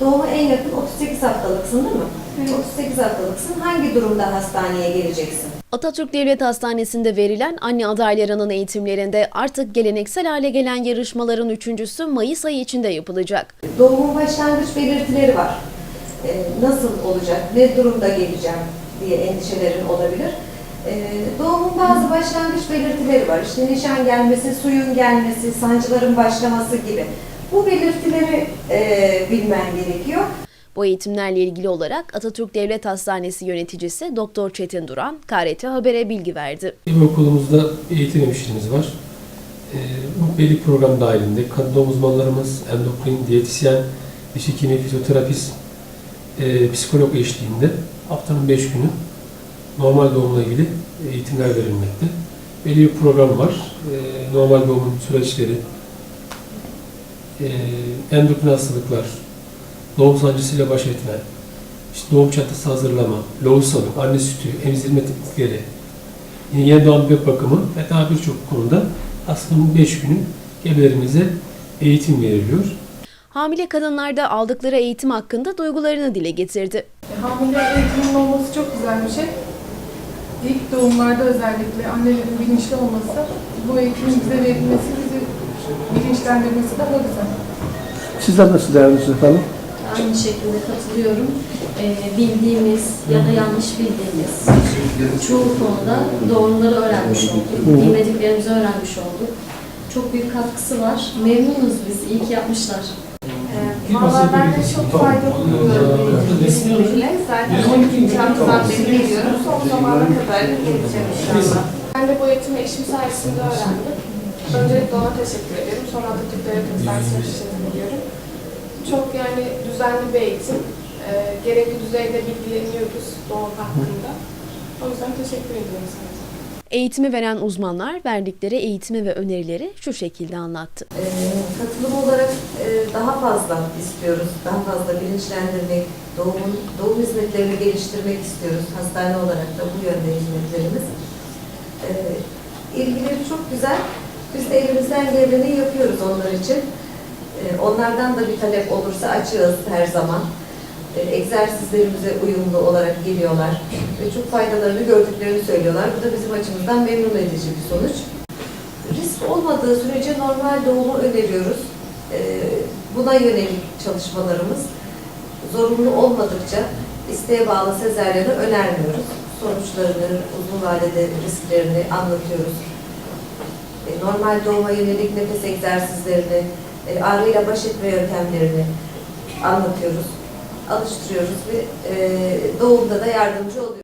Doğuma en yakın 38 haftalıksın değil mi? 38 haftalıksın. Hangi durumda hastaneye geleceksin? Atatürk Devlet Hastanesi'nde verilen anne adaylarının eğitimlerinde artık geleneksel hale gelen yarışmaların üçüncüsü Mayıs ayı içinde yapılacak. Doğumun başlangıç belirtileri var. Ee, nasıl olacak, ne durumda geleceğim diye endişelerin olabilir. Ee, doğumun bazı başlangıç belirtileri var. İşte nişan gelmesi, suyun gelmesi, sancıların başlaması gibi. Bu belirtileri e, bilmen gerekiyor. Bu eğitimlerle ilgili olarak Atatürk Devlet Hastanesi yöneticisi Doktor Çetin Duran, KRT Haber'e bilgi verdi. Bir okulumuzda eğitim hemşiremiz var. Ee, bu belli program dahilinde kadın doğum uzmanlarımız, endokrin, diyetisyen, diş hekimi, fizyoterapist, e, psikolog eşliğinde haftanın 5 günü normal doğumla ilgili eğitimler verilmekte. Belli bir program var. Ee, normal doğumun süreçleri, e, endokrin hastalıklar, doğum sancısıyla baş etme, işte doğum çantası hazırlama, lohusalık, anne sütü, emzirme teknikleri, yeni doğan bebek bakımı ve daha birçok konuda aslında bu 5 günün gebelerimize eğitim veriliyor. Hamile kadınlarda aldıkları eğitim hakkında duygularını dile getirdi. E, Hamile eğitiminin olması çok güzel bir şey. İlk doğumlarda özellikle annelerin bilinçli olması, bu eğitimin bize verilmesi, bizi bilinçlendirmesi daha güzel. Sizler nasıl değerlendiriyorsunuz efendim? Aynı şekilde katılıyorum. Ee, bildiğimiz ya da yanlış bildiğimiz çoğu konuda doğruları öğrenmiş olduk. Bilmediklerimizi öğrenmiş olduk. Çok büyük katkısı var. Memnunuz biz. İyi ki yapmışlar. Valla ben de çok faydalı buluyorum eğitimle. Zaten 12. haftadan beri geliyorum. Son zamana kadar da geleceğim inşallah. Ben de bu eğitimi eşim sayesinde öğrendim. Öncelikle ona teşekkür ederim. Sonra Atatürk Devlet Hastanesi'ne teşekkür ediyorum. Çok yani düzenli bir eğitim. Ee, gerekli düzeyde bilgileniyoruz doğum hakkında. O yüzden teşekkür ediyorum sana. Eğitimi veren uzmanlar verdikleri eğitimi ve önerileri şu şekilde anlattı. Ee, katılım olarak e, daha fazla istiyoruz, daha fazla bilinçlendirmek, doğumun, doğum hizmetlerini geliştirmek istiyoruz. Hastane olarak da bu yönde hizmetlerimiz. Ee, ilgileri çok güzel. Biz de elimizden geleni yapıyoruz onlar için. Ee, onlardan da bir talep olursa açığız her zaman. Ee, egzersizlerimize uyumlu olarak geliyorlar ve çok faydalarını gördüklerini söylüyorlar. Bu da bizim açımızdan memnun edici bir sonuç. Risk olmadığı sürece normal doğumu öneriyoruz. Ee, Buna yönelik çalışmalarımız zorunlu olmadıkça isteğe bağlı sezeryeni önermiyoruz. Sonuçlarını, uzun vadede risklerini anlatıyoruz. Ee, Normal doğuma yönelik nefes egzersizlerini, e, ağrıyla baş etme yöntemlerini anlatıyoruz, alıştırıyoruz ve e, doğumda da yardımcı oluyoruz.